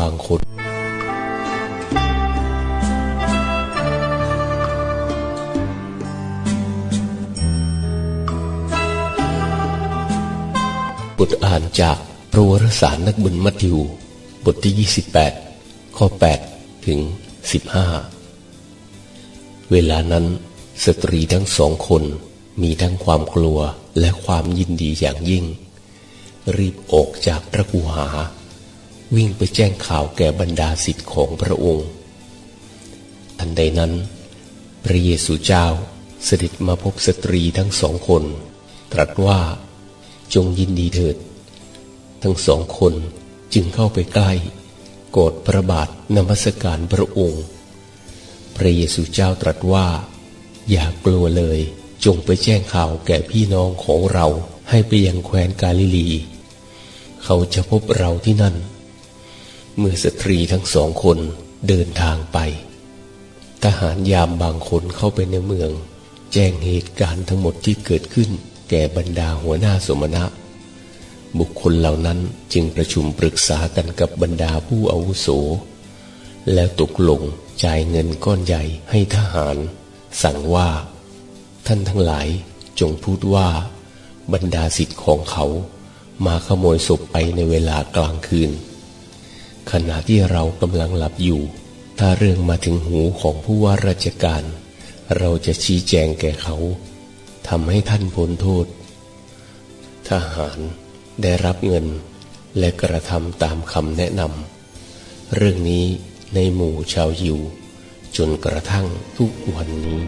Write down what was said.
บางคนบทอ่านจากพระวรสารนักบุญมัทธิว บทที่ 28 ข้อ 8 ถึง 15 เวลานั้นสตรีทั้งสองคนมีทั้งความกลัวและความยินดีอย่างยิ่ง รีบออกจากพระกูหา วิ่งไปแจ้งข่าวแก่บรรดาสิทธิ์ของพระองค์ ทันใดนั้น พระเยซูเจ้าเสด็จมาพบสตรีทั้งสองคน ตรัสว่าจงยินดีเถิด ทั้งสองคนจึงเข้าไปใกล้กอดพระบาทนมัสการพระองค์ พระเยซูเจ้าตรัสว่า อย่ากลัวเลยจงไปแจ้งข่าวแก่พี่น้องของเราให้ไปยังแคว้นกาลิลี เขาจะพบเราที่นั่น เมื่อสตรีทั้งสองคนเดินทางไป ทหารยามบางคนเข้าไปในเมือง แจ้งเหตุการณ์ทั้งหมดที่เกิดขึ้น แก่บรรดาหัวหน้าสมณะ บุคคลเหล่านั้นจึงประชุมปรึกษากันกับบรรดาผู้อาวุโส แล้วตกลงจ่ายเงินก้อนใหญ่ให้ทหาร สั่งว่า ท่านทั้งหลายจงพูดว่า บรรดาสิทธิ์ของเขา มาขโมยศพไปในเวลากลางคืน ขณะที่เรากำลังหลับอยู่ ถ้าเรื่องมาถึงหูของผู้ว่าราชการ เราจะชี้แจงแก่เขาทำให้ท่านพ้นโทษ ทหารได้รับเงินและกระทำตามคำแนะนำเรื่องนี้ในหมู่ชาวยิว จนกระทั่งทุกวันนี้